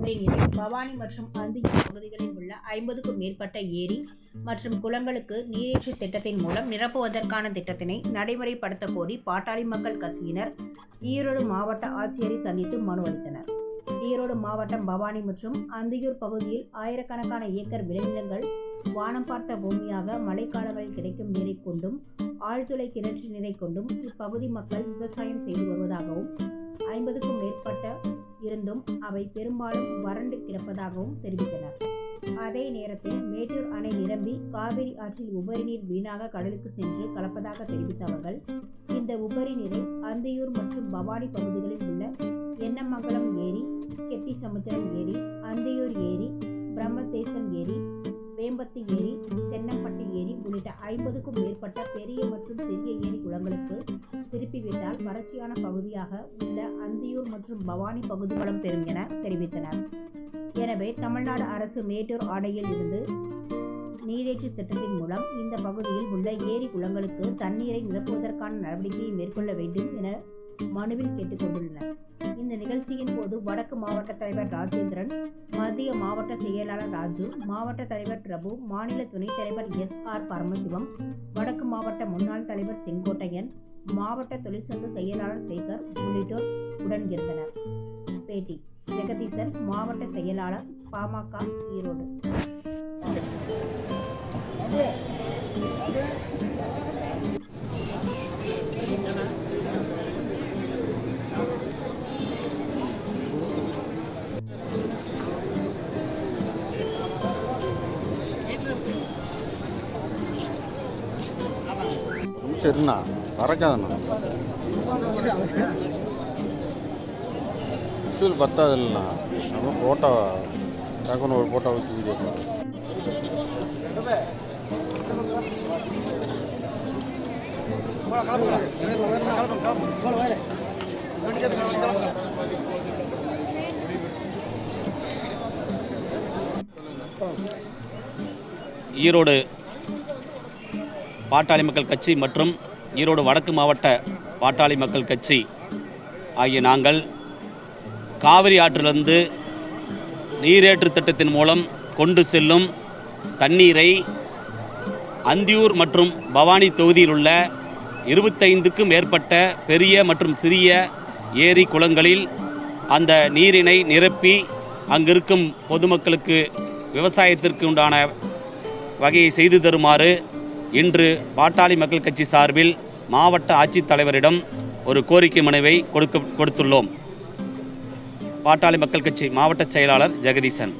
பவானி மற்றும் அந்தியூர் பகுதிகளில் உள்ள ஐம்பதுக்கும் மேற்பட்ட ஏரி மற்றும் குளங்களுக்கு நீரேற்று திட்டத்தின் மூலம் நிரப்புவதற்கான திட்டத்தினை நடைமுறைப்படுத்த கோரி பாட்டாளி மக்கள் கட்சியினர் ஈரோடு மாவட்ட ஆட்சியரை சந்தித்து மனு அளித்தனர். ஈரோடு மாவட்டம் பவானி மற்றும் அந்தியூர் பகுதியில் ஆயிரக்கணக்கான ஏக்கர் விளைநிலங்கள் வானம் பார்த்த பூமியாக மழைக்காலங்களில் கிடைக்கும் நீரை கொண்டும் ஆழ்துளை கிணற்று நீரை கொண்டும் இப்பகுதி மக்கள் விவசாயம் செய்து வருவதாகவும் ஐம்பதுக்கும் மேற்பட்ட இருந்தும் அவை பெரும்பாலும் வறண்டு கிடப்பதாகவும் தெரிவித்தனர். அதே நேரத்தில் மேட்டூர் அணை நிரம்பி காவிரி ஆற்றில் உபரி நீர் வீணாக கடலுக்கு சென்று கலப்பதாக தெரிவித்த அவர்கள் இந்த உபரி நீரை அந்தியூர் மற்றும் பவானி பகுதிகளில் உள்ள எண்ணமங்கலம் ஏரி கெட்டி சமுத்திரம் ஏரி அந்தியூர் வேம்பத்து ஏரி சென்னப்பட்டு ஏரி உள்ளிட்ட ஐம்பதுக்கும் மேற்பட்ட பெரிய மற்றும் சிறிய ஏரி குளங்களுக்கு திருப்பிவிட்டால் வறட்சியான பகுதியாக உள்ள அந்தியூர் மற்றும் பவானி பகுதி வளம் பெறும் என தெரிவித்தனர். எனவே தமிழ்நாடு அரசு மேட்டூர் ஆடையில் இருந்து நீரேற்று திட்டத்தின் மூலம் இந்த பகுதியில் உள்ள ஏரி குளங்களுக்கு தண்ணீரை நிரப்புவதற்கான நடவடிக்கையை மேற்கொள்ள வேண்டும் என மனுவில் கேட்டுக்கொண்டுள்ளனர் இந்த நிகழ்ச்சியின் போது வடக்கு மாவட்ட தலைவர் ராஜேந்திரன் மத்திய மாவட்ட செயலாளர் ராஜு மாவட்ட தலைவர் பிரபு மாநில துணைத் தலைவர் எஸ் ஆர் பரமசிவம் வடக்கு மாவட்ட முன்னாள் தலைவர் செங்கோட்டையன் மாவட்ட தொழிற்சங்க செயலாளர் சேகர் உள்ளிட்டோர் உடன் இருந்தனர். பேட்டி ஜெகதீசன் மாவட்ட செயலாளர் பாமக ஈரோடு. சரிண்ணா வரக்காதண்ணா பறக்காதண்ணா பத்தாது இல்லைண்ணா நம்ம ஃபோட்டோ டக்குன்னு ஒரு ஃபோட்டோ வச்சு வீடியோ ஈரோடு பாட்டாளி மக்கள் கட்சி மற்றும் ஈரோடு வடக்கு மாவட்ட பாட்டாளி மக்கள் கட்சி ஆகிய நாங்கள் காவிரி ஆற்றிலிருந்து நீரேற்று திட்டத்தின் மூலம் கொண்டு செல்லும் தண்ணீரை அந்தியூர் மற்றும் பவானி தொகுதியில் உள்ள இருபத்தைந்துக்கும் மேற்பட்ட பெரிய மற்றும் சிறிய ஏரி குளங்களில் அந்த நீரினை நிரப்பி அங்கிருக்கும் பொதுமக்களுக்கு விவசாயத்திற்கு உண்டான வகையை செய்து தருமாறு இன்று பாட்டாளி மக்கள் கட்சி சார்பில் மாவட்ட ஆட்சித்தலைவரிடம் ஒரு கோரிக்கை மனுவை கொடுக்க கொடுத்துள்ளோம். பாட்டாளி மக்கள் கட்சி மாவட்ட செயலாளர் ஜெகதீசன்.